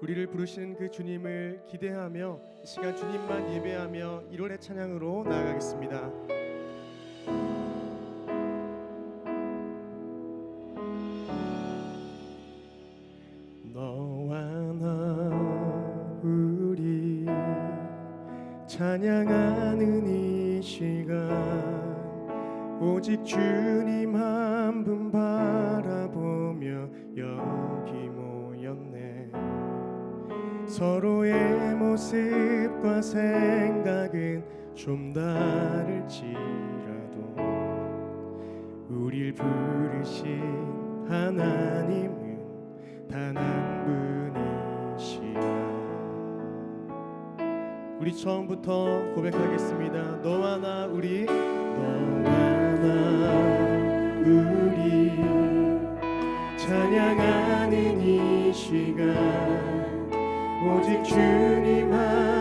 우리를 부르시는 그 주님을 기대하며 이 시간 주님만 예배하며 1월의 찬양으로 나아가겠습니다. 좀 다를지라도 우릴 부르신 하나님은 단 한 분이시라. 우리 처음부터 고백하겠습니다. 너와 나 우리. 너와 나 우리. 찬양하는 이 시간 오직 주님 한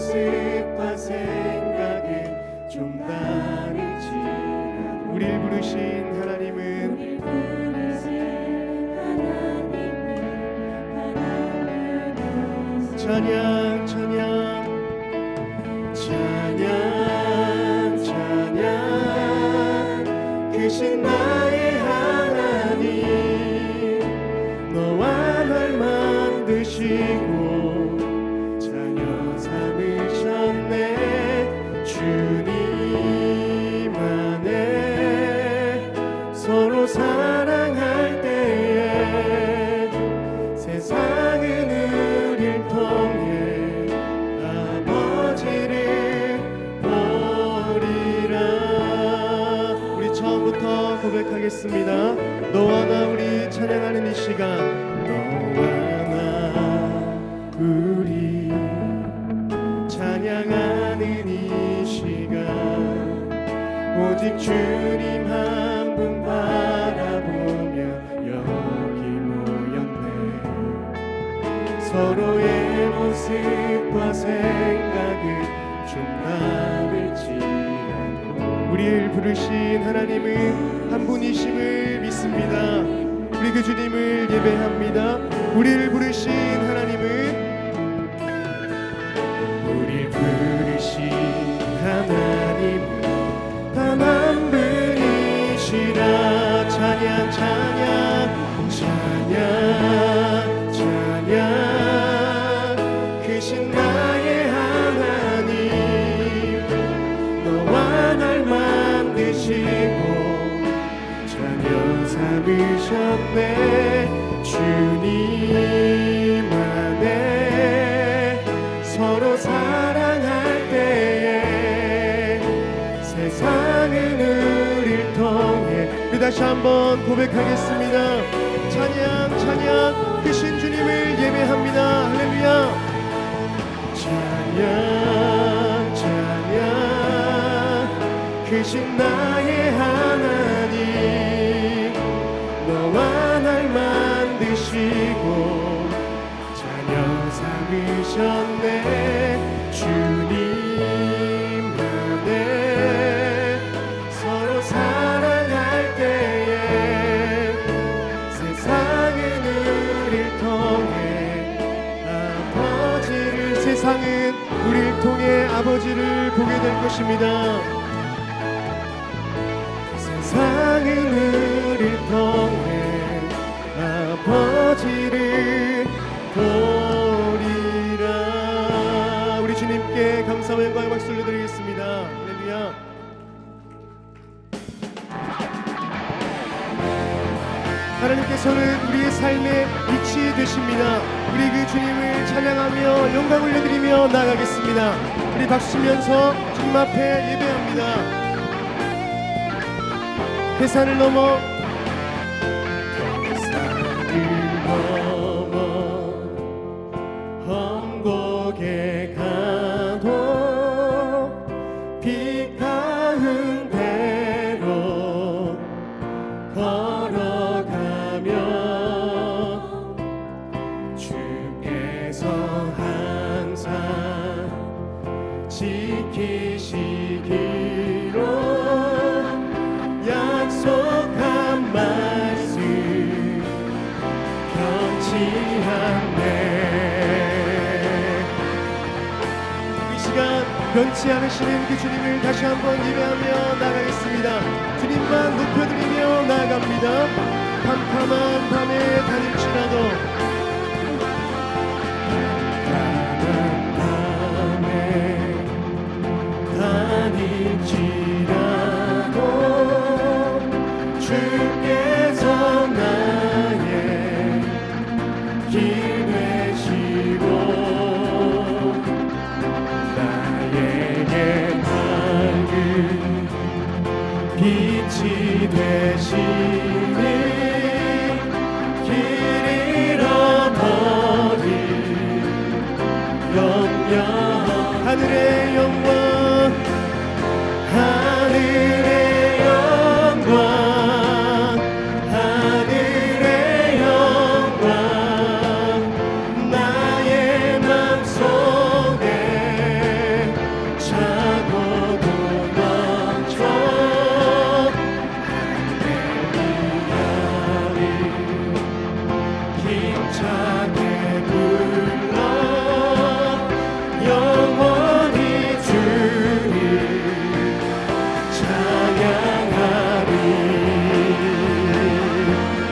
모습과 생각은 좀 다를지라도 우릴 부르신 하나님은 우리 부르신 하나님은 찬양 서로의 모습과 생각은 좀 다를지라도 우리를 부르신 하나님은 한 분이심을 믿습니다. 우리 그 주님을 예배합니다. 우리를 부르신 삼으셨네. 주님 안에 서로 사랑할 때에 세상은 우릴 통해 우리 다시 한번 고백하겠습니다. 찬양 찬양 크신 주님을 예배합니다. 할렐루야 찬양 찬양 크신 나의 하나님 너와 날 만드시고 자녀 삼으셨네. 주 아버지를 보게 될 것입니다. 세상은 우릴 통 하나님께서는 우리의 삶의 빛이 되십니다. 우리 그 주님을 찬양하며 영광 올려드리며 나아가겠습니다. 우리 박수 치면서 주님 앞에 예배합니다. 회산을 넘어 회산을 넘어 험곡에 변치 않으시는 그 주님을 다시 한번 예배하며 나가겠습니다. 주님만 높여드리며 나아갑니다. 캄캄한 밤에 다닐지라도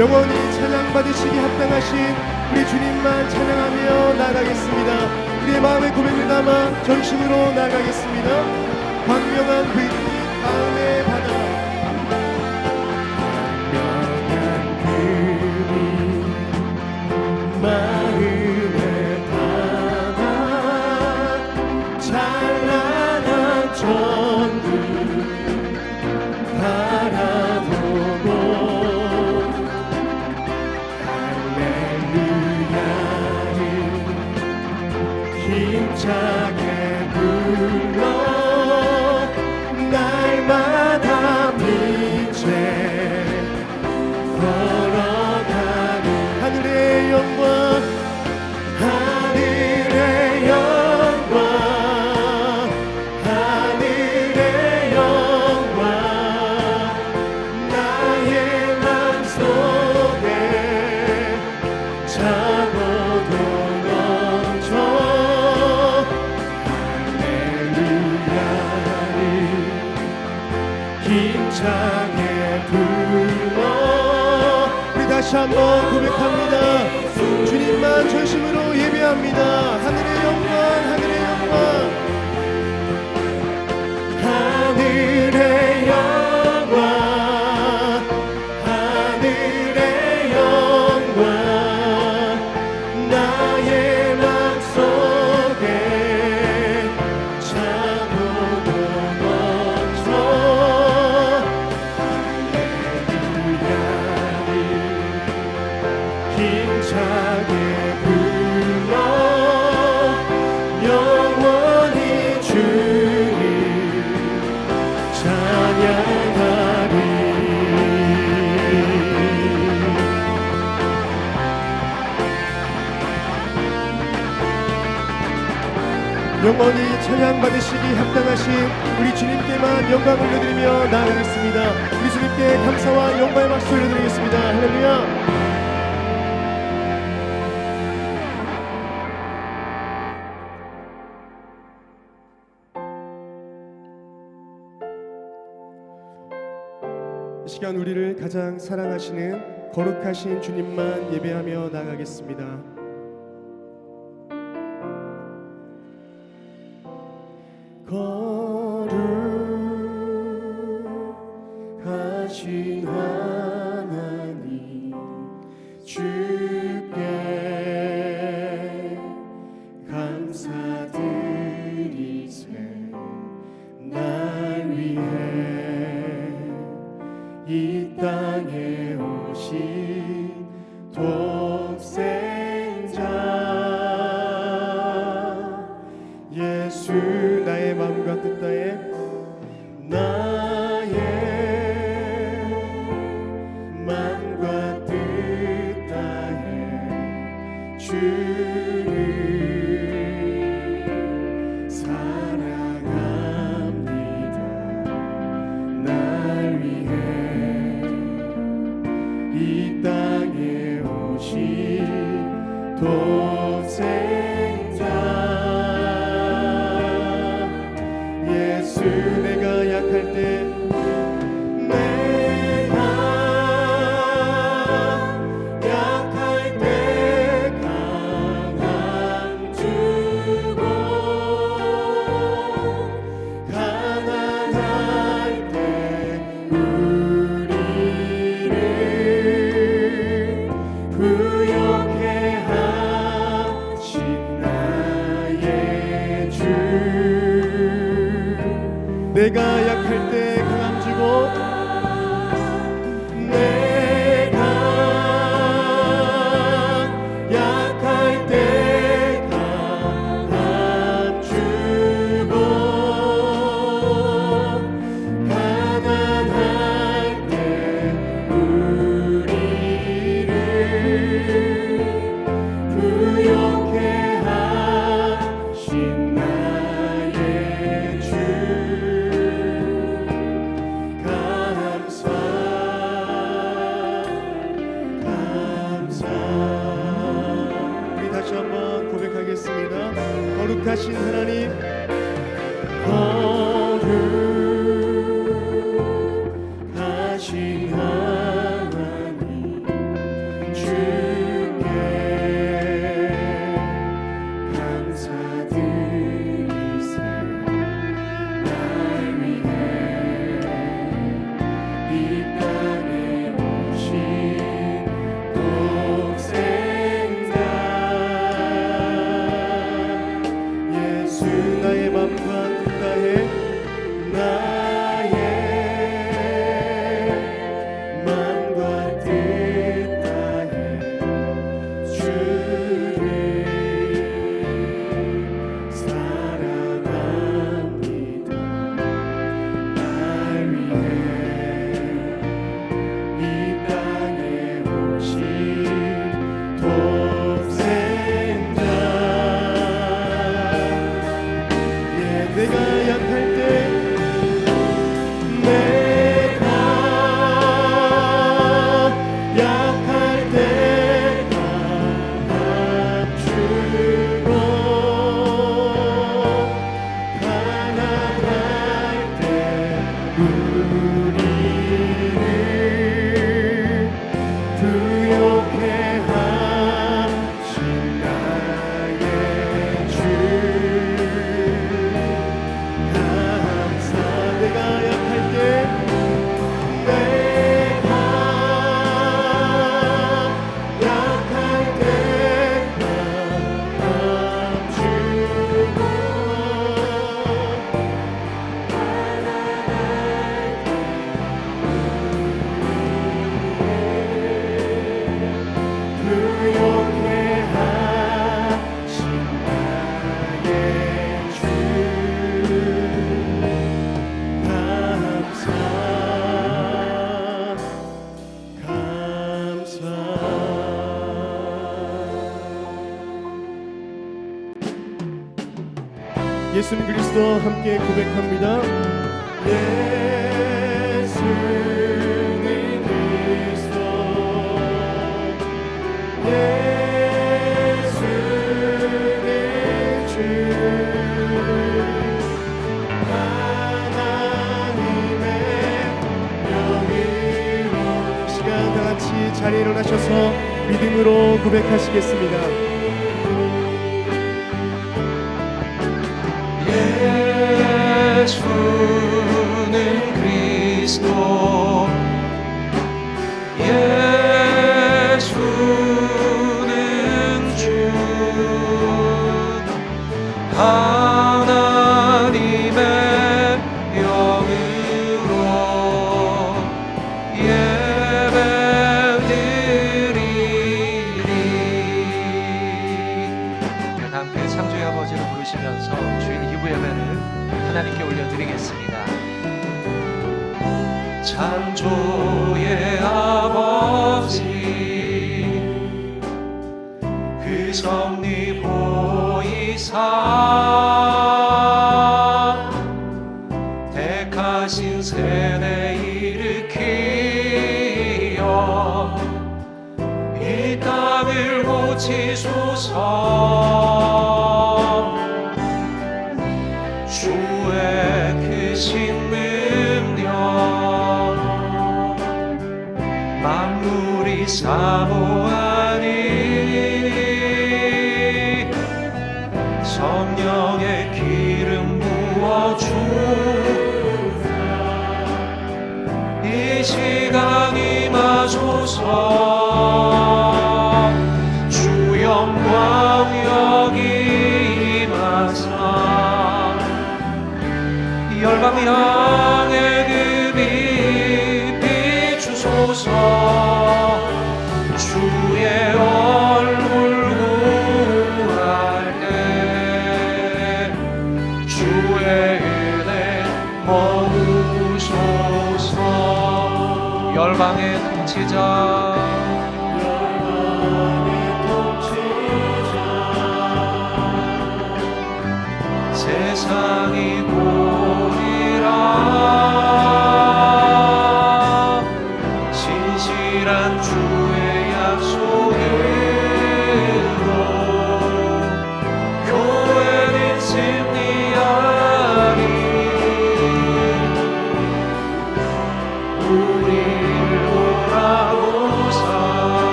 영원히 찬양받으시기 합당하신 우리 주님만 찬양하며 나가겠습니다. 우리의 마음의 고백을 담아 전심으로 나가겠습니다. 광명한 그 빛, 마음의 한번 고백합니다. 주님만 전심으로 예배합니다. 하늘의 영광 하늘의 영광. 하늘의 영광 받으시기 합당하신 우리 주님께만 영광을 올려드리며 나아가겠습니다. 우리 주님께 감사와 영광의 박수 올려드리겠습니다. 할렐루야. 이 시간 우리를 가장 사랑하시는 거룩하신 주님만 예배하며 나가겠습니다. 거 다 주여 함께 고백합니다. 예수는 그리스도 예수는 주 하나님의 영이로 시간 다 같이 자리에 일어나셔서 믿음으로 고백하시겠습니다. Oh. 고치소서. 주의 크신 능력 만물이 사모하니 성령의 기름 부어주 이 시간이 마소서. 열과 미랑의 그 빛 비추소서.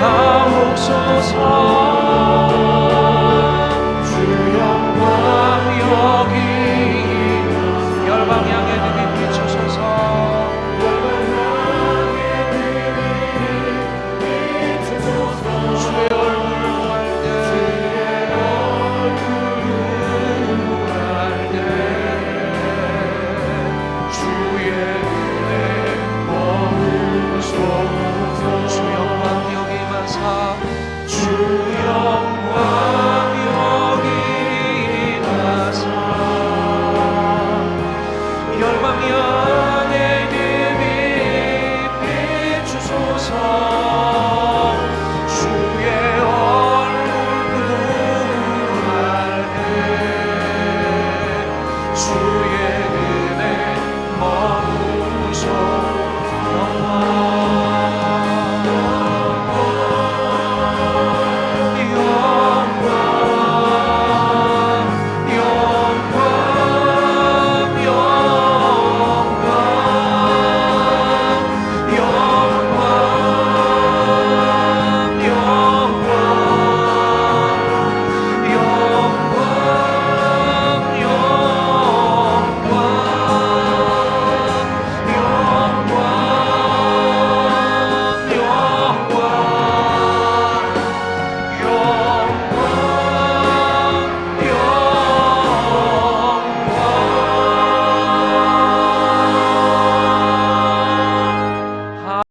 하옵소서.